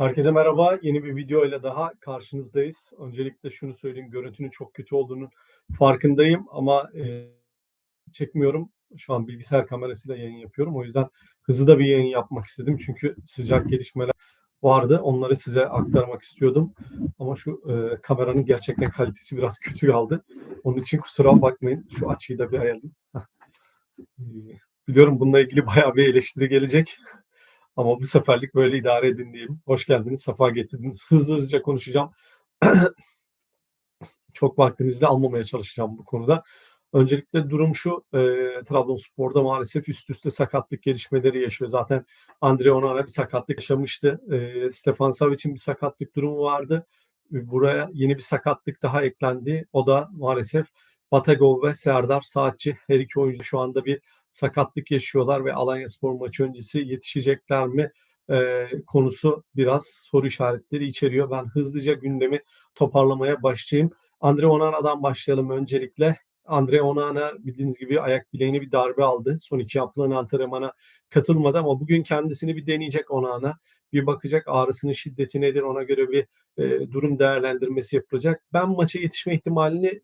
Herkese merhaba. Yeni bir video ile daha karşınızdayız. Öncelikle şunu söyleyeyim, görüntünün çok kötü olduğunu farkındayım ama e, çekmiyorum. Şu an bilgisayar kamerasıyla yayın yapıyorum. O yüzden hızlı da bir yayın yapmak istedim. Çünkü sıcak gelişmeler vardı. Onları size aktarmak istiyordum. Ama şu e, kameranın gerçekten kalitesi biraz kötü kaldı. Onun için kusura bakmayın. Şu açıyı da bir ayarlayayım. E, Biliyorum bununla ilgili bayağı bir eleştiri gelecek. Ama bu seferlik böyle idare edin diyeyim. Hoş geldiniz, safa getirdiniz. Hızlı hızlıca konuşacağım. Çok vaktinizi de almamaya çalışacağım bu konuda. Öncelikle durum şu, e, Trabzonspor'da maalesef üst üste sakatlık gelişmeleri yaşıyor. Zaten Andre Onana bir sakatlık yaşamıştı. E, Stefan Savic'in bir sakatlık durumu vardı. Buraya yeni bir sakatlık daha eklendi. O da maalesef Batagov ve Serdar Saatçi her iki oyuncu şu anda bir sakatlık yaşıyorlar ve Alanya Spor maçı öncesi yetişecekler mi e, konusu biraz soru işaretleri içeriyor. Ben hızlıca gündemi toparlamaya başlayayım. Andre Onana'dan başlayalım öncelikle. Andre Onana bildiğiniz gibi ayak bileğine bir darbe aldı. Son iki yapılan antrenmana katılmadı ama bugün kendisini bir deneyecek Onana. Bir bakacak ağrısının şiddeti nedir ona göre bir e, durum değerlendirmesi yapılacak. Ben maça yetişme ihtimalini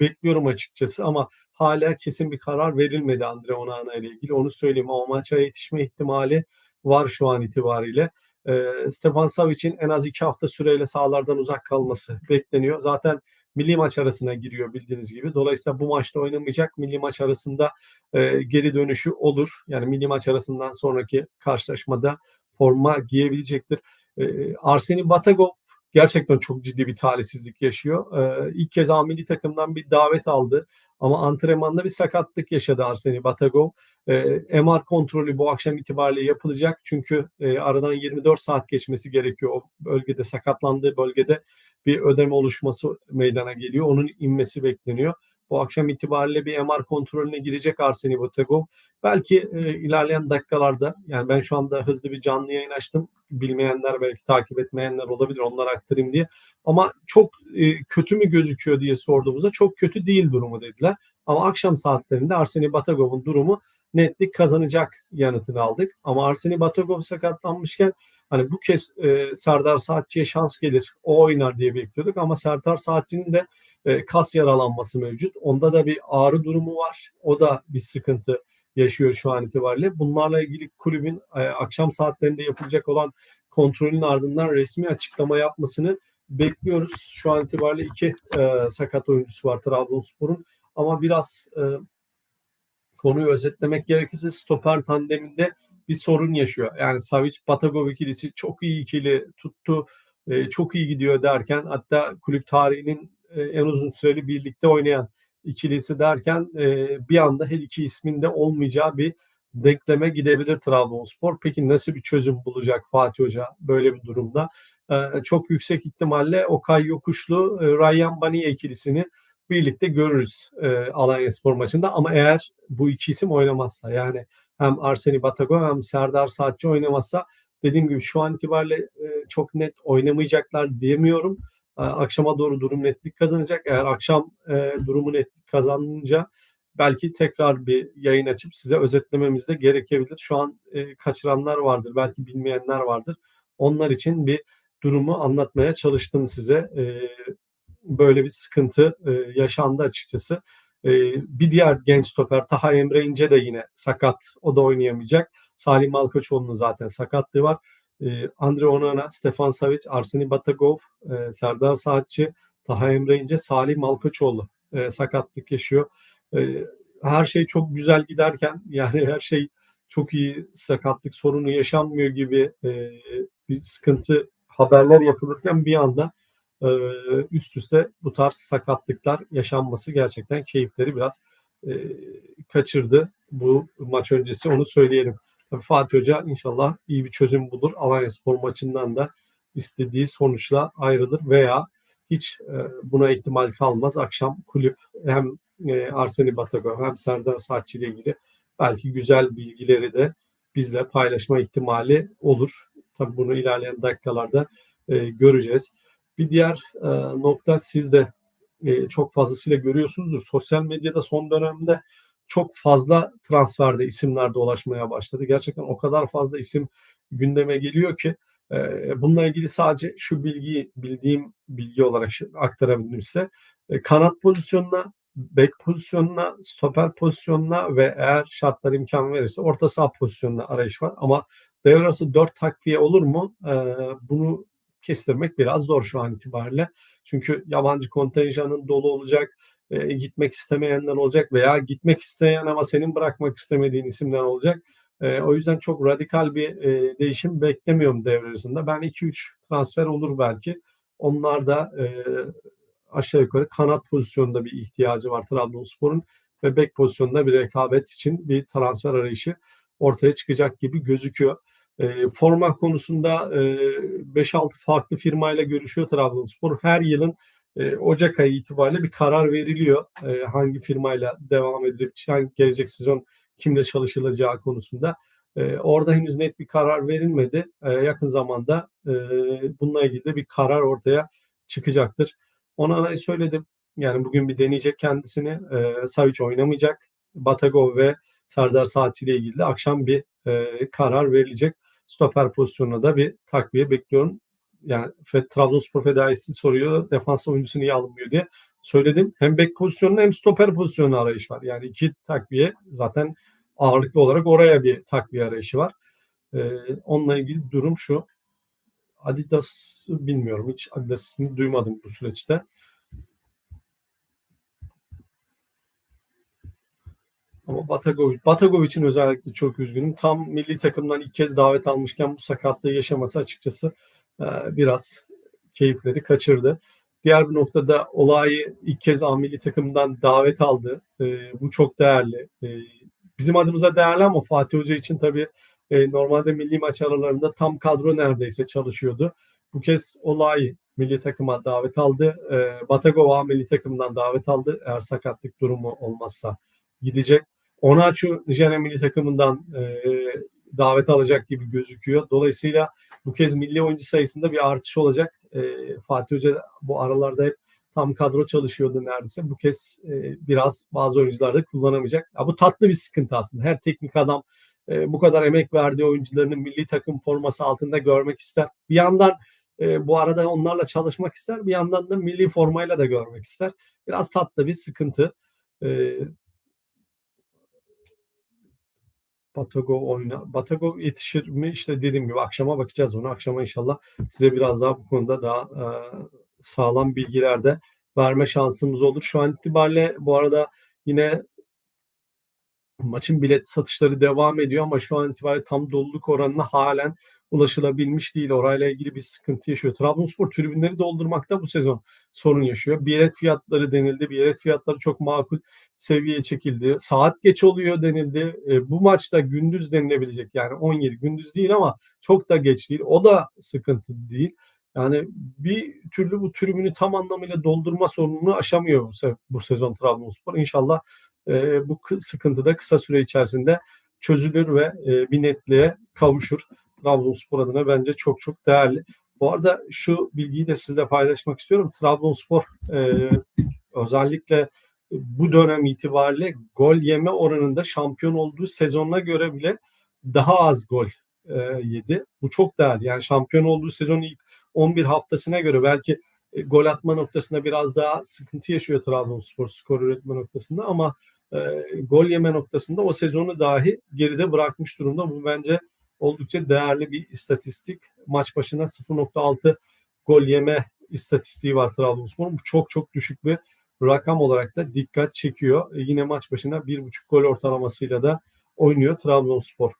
bekliyorum açıkçası ama hala kesin bir karar verilmedi Andre Onana ile ilgili. Onu söyleyeyim ama maça yetişme ihtimali var şu an itibariyle. E, Stefan Savic'in en az iki hafta süreyle sahalardan uzak kalması bekleniyor. Zaten milli maç arasına giriyor bildiğiniz gibi. Dolayısıyla bu maçta oynamayacak. Milli maç arasında e, geri dönüşü olur. Yani milli maç arasından sonraki karşılaşmada forma giyebilecektir. E, Arseni Batagov gerçekten çok ciddi bir talihsizlik yaşıyor. E, ilk kez A takımdan bir davet aldı. Ama antrenmanda bir sakatlık yaşadı Arseni Batagov. E, MR kontrolü bu akşam itibariyle yapılacak. Çünkü e, aradan 24 saat geçmesi gerekiyor. O bölgede sakatlandığı bölgede bir ödeme oluşması meydana geliyor. Onun inmesi bekleniyor. Bu akşam itibariyle bir MR kontrolüne girecek Arseni Batagov. Belki e, ilerleyen dakikalarda yani ben şu anda hızlı bir canlı yayın açtım. Bilmeyenler belki takip etmeyenler olabilir onları aktarayım diye. Ama çok e, kötü mü gözüküyor diye sorduğumuzda çok kötü değil durumu dediler. Ama akşam saatlerinde Arseni Batagov'un durumu netlik kazanacak yanıtını aldık. Ama Arseni Batagov sakatlanmışken hani bu kez e, Serdar Saatçı'ya şans gelir o oynar diye bekliyorduk ama Serdar Saatçı'nın da e, kas yaralanması mevcut. Onda da bir ağrı durumu var. O da bir sıkıntı yaşıyor şu an itibariyle. Bunlarla ilgili kulübün e, akşam saatlerinde yapılacak olan kontrolün ardından resmi açıklama yapmasını bekliyoruz. Şu an itibariyle iki e, sakat oyuncusu var Trabzonspor'un ama biraz e, konuyu özetlemek gerekirse stoper tandeminde bir sorun yaşıyor. Yani Savic Batagov ikilisi çok iyi ikili tuttu. E, çok iyi gidiyor derken hatta kulüp tarihinin e, en uzun süreli birlikte oynayan ikilisi derken e, bir anda her iki isminde olmayacağı bir denkleme gidebilir Trabzonspor. Peki nasıl bir çözüm bulacak Fatih Hoca böyle bir durumda? E, çok yüksek ihtimalle Okay Yokuşlu, e, Ryan Baniye ikilisini birlikte görürüz e, Alanya Spor maçında. Ama eğer bu iki isim oynamazsa yani hem Arseni Batago hem Serdar Saatçı oynamazsa dediğim gibi şu an itibariyle e, çok net oynamayacaklar diyemiyorum. E, akşama doğru durum netlik kazanacak. Eğer akşam e, durumu netlik kazanınca belki tekrar bir yayın açıp size özetlememiz de gerekebilir. Şu an e, kaçıranlar vardır, belki bilmeyenler vardır. Onlar için bir durumu anlatmaya çalıştım size. E, böyle bir sıkıntı e, yaşandı açıkçası. E, bir diğer genç stoper Taha Emre İnce de yine sakat. O da oynayamayacak. Salim Malkoçoğlu'nun zaten sakatlığı var. E, Andre Onana, Stefan Savic, Arseni Batagov, e, Serdar Saatçı, Taha Emre İnce, Salih Malkoçoğlu e, sakatlık yaşıyor. E, her şey çok güzel giderken yani her şey çok iyi sakatlık sorunu yaşanmıyor gibi bir sıkıntı haberler yapılırken bir anda üst üste bu tarz sakatlıklar yaşanması gerçekten keyifleri biraz kaçırdı bu maç öncesi onu söyleyelim. Tabii Fatih Hoca inşallah iyi bir çözüm bulur. Alanya Spor maçından da istediği sonuçla ayrılır veya hiç e, buna ihtimal kalmaz. Akşam kulüp hem e, Arseni Batagov hem Serdar Saatçı ile ilgili belki güzel bilgileri de bizle paylaşma ihtimali olur. Tabii bunu ilerleyen dakikalarda e, göreceğiz. Bir diğer nokta siz de çok fazlasıyla görüyorsunuzdur. Sosyal medyada son dönemde çok fazla transferde isimler dolaşmaya başladı. Gerçekten o kadar fazla isim gündeme geliyor ki e, bununla ilgili sadece şu bilgiyi bildiğim bilgi olarak aktarabildim size. E, kanat pozisyonuna, bek pozisyonuna, stoper pozisyonuna ve eğer şartlar imkan verirse orta saha pozisyonuna arayış var. Ama devre arası 4 takviye olur mu? E, bunu kestirmek biraz zor şu an itibariyle. Çünkü yabancı kontenjanın dolu olacak, e, gitmek istemeyenler olacak veya gitmek isteyen ama senin bırakmak istemediğin isimler olacak. E, o yüzden çok radikal bir e, değişim beklemiyorum devre arasında. Ben 2-3 transfer olur belki. Onlar da e, aşağı yukarı kanat pozisyonunda bir ihtiyacı var Trabzonspor'un ve bek pozisyonunda bir rekabet için bir transfer arayışı ortaya çıkacak gibi gözüküyor. E, forma konusunda e, 5-6 farklı firmayla görüşüyor Trabzonspor. Her yılın e, Ocak ayı itibariyle bir karar veriliyor. E, hangi firmayla devam edilip hangi gelecek sezon kimle çalışılacağı konusunda. E, orada henüz net bir karar verilmedi. E, yakın zamanda e, bununla ilgili de bir karar ortaya çıkacaktır. Ona da söyledim. Yani bugün bir deneyecek kendisini. E, Savic oynamayacak. Batagov ve Serdar Saatçi ile ilgili de akşam bir e, karar verilecek. Stoper pozisyonuna da bir takviye bekliyorum. Yani Trabzonspor Fedaisi soruyor defans oyuncusu niye alınmıyor diye söyledim. Hem bek pozisyonunda hem stoper pozisyonu arayış var. Yani iki takviye zaten ağırlıklı olarak oraya bir takviye arayışı var. Ee, onunla ilgili durum şu. Adidas bilmiyorum. Hiç Adidas duymadım bu süreçte. Ama Batagovic, Batagovic'in özellikle çok üzgünüm. Tam milli takımdan ilk kez davet almışken bu sakatlığı yaşaması açıkçası biraz keyifleri kaçırdı. Diğer bir noktada olayı ilk kez A milli takımdan davet aldı. E, bu çok değerli. E, bizim adımıza değerli ama Fatih Hoca için tabii e, normalde milli maç aralarında tam kadro neredeyse çalışıyordu. Bu kez olay milli takıma davet aldı. E, Batagova milli takımdan davet aldı. Eğer sakatlık durumu olmazsa gidecek. Onaçu Nijerya milli takımından e, davet alacak gibi gözüküyor. Dolayısıyla bu kez milli oyuncu sayısında bir artış olacak. E, Fatih Hoca bu aralarda hep tam kadro çalışıyordu neredeyse. Bu kez e, biraz bazı oyuncularda kullanamayacak. Ya bu tatlı bir sıkıntı aslında. Her teknik adam e, bu kadar emek verdiği oyuncularını milli takım forması altında görmek ister. Bir yandan e, bu arada onlarla çalışmak ister. Bir yandan da milli formayla da görmek ister. Biraz tatlı bir sıkıntı. E, Batago oyna. Batago yetişir mi? İşte dediğim gibi akşama bakacağız onu. Akşama inşallah size biraz daha bu konuda daha e, sağlam bilgiler de verme şansımız olur. Şu an itibariyle bu arada yine maçın bilet satışları devam ediyor ama şu an itibariyle tam doluluk oranına halen ulaşılabilmiş değil. Orayla ilgili bir sıkıntı yaşıyor. Trabzonspor tribünleri doldurmakta bu sezon sorun yaşıyor. Bilet fiyatları denildi. Bilet fiyatları çok makul seviyeye çekildi. Saat geç oluyor denildi. E, bu maçta gündüz denilebilecek yani 17 gündüz değil ama çok da geç değil. O da sıkıntı değil. Yani bir türlü bu tribünü tam anlamıyla doldurma sorununu aşamıyor bu, se- bu sezon Trabzonspor. İnşallah e, bu sıkıntı da kısa süre içerisinde çözülür ve e, bir netliğe kavuşur. Trabzonspor adına bence çok çok değerli. Bu arada şu bilgiyi de sizle paylaşmak istiyorum. Trabzonspor e, özellikle bu dönem itibariyle gol yeme oranında şampiyon olduğu sezonuna göre bile daha az gol e, yedi. Bu çok değerli. Yani şampiyon olduğu sezonun ilk 11 haftasına göre belki e, gol atma noktasında biraz daha sıkıntı yaşıyor Trabzonspor skor üretme noktasında ama e, gol yeme noktasında o sezonu dahi geride bırakmış durumda. Bu bence oldukça değerli bir istatistik. Maç başına 0.6 gol yeme istatistiği var Trabzonspor'un. Bu çok çok düşük bir rakam olarak da dikkat çekiyor. E, yine maç başına 1.5 gol ortalamasıyla da oynuyor Trabzonspor.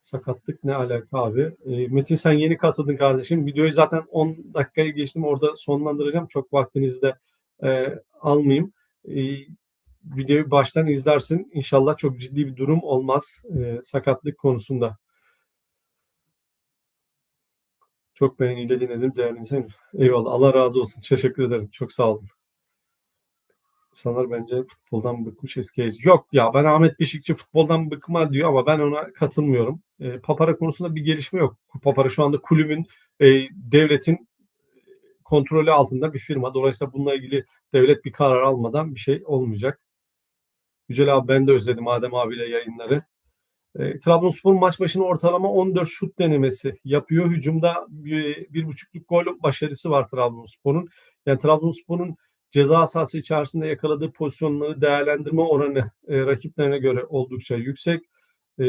Sakatlık ne alaka abi? E, Metin sen yeni katıldın kardeşim. Videoyu zaten 10 dakikaya geçtim. Orada sonlandıracağım. Çok vaktinizi de e, almayayım. E, videoyu baştan izlersin. İnşallah çok ciddi bir durum olmaz e, sakatlık konusunda. Çok beğeniyle dinledim değerli insan. Eyvallah. Allah razı olsun. Teşekkür ederim. Çok sağ olun. İnsanlar bence futboldan bıkmış eski Yok ya ben Ahmet Beşikçi futboldan bıkma diyor ama ben ona katılmıyorum. E, Papara konusunda bir gelişme yok. Papara şu anda kulübün, e, devletin kontrolü altında bir firma. Dolayısıyla bununla ilgili devlet bir karar almadan bir şey olmayacak. Yücel abi ben de özledim Adem abiyle yayınları. E, Trabzonspor maç başına ortalama 14 şut denemesi yapıyor. Hücumda bir, bir buçukluk gol başarısı var Trabzonspor'un. Yani Trabzonspor'un ceza sahası içerisinde yakaladığı pozisyonları değerlendirme oranı e, rakiplerine göre oldukça yüksek. E,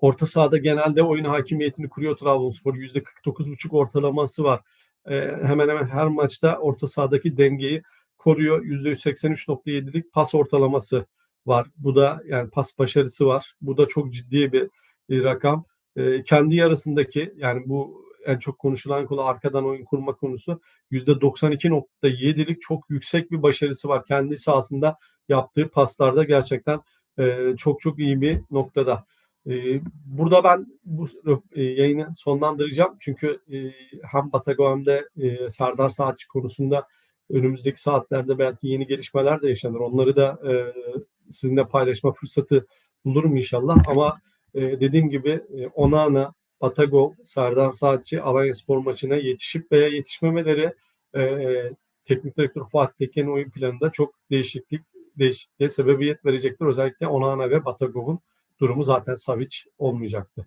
orta sahada genelde oyun hakimiyetini kuruyor Trabzonspor. %49,5 ortalaması var. E, hemen hemen her maçta orta sahadaki dengeyi koruyor. %183.7'lik pas ortalaması var. Bu da yani pas başarısı var. Bu da çok ciddi bir, bir rakam. E, kendi yarısındaki yani bu en çok konuşulan konu arkadan oyun kurma konusu %92.7'lik çok yüksek bir başarısı var. Kendi sahasında yaptığı paslarda gerçekten e, çok çok iyi bir noktada. E, burada ben bu e, yayını sonlandıracağım. Çünkü e, hem Batago hem de e, Serdar Saatçi konusunda önümüzdeki saatlerde belki yeni gelişmeler de yaşanır. Onları da e, sizinle paylaşma fırsatı bulurum inşallah. Ama e, dediğim gibi e, Onana, Batagov, Serdar Saatçi Alanya Spor maçına yetişip veya yetişmemeleri e, teknik direktör Fatih Tekin'in oyun planında çok değişiklik değişikliğe sebebiyet verecektir. Özellikle Onana ve Batagov'un durumu zaten Savic olmayacaktı.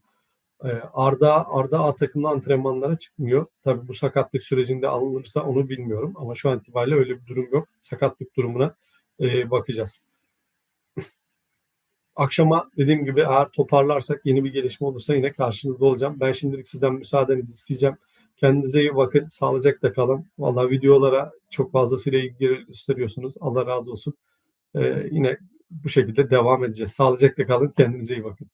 E, Arda Arda A takımda antrenmanlara çıkmıyor. Tabii bu sakatlık sürecinde alınırsa onu bilmiyorum ama şu an itibariyle öyle bir durum yok. Sakatlık durumuna e, bakacağız. Akşama dediğim gibi eğer toparlarsak yeni bir gelişme olursa yine karşınızda olacağım. Ben şimdilik sizden müsaadenizi isteyeceğim. Kendinize iyi bakın. Sağlıcakla kalın. Valla videolara çok fazlasıyla ilgi gösteriyorsunuz. Allah razı olsun. Ee, yine bu şekilde devam edeceğiz. Sağlıcakla kalın. Kendinize iyi bakın.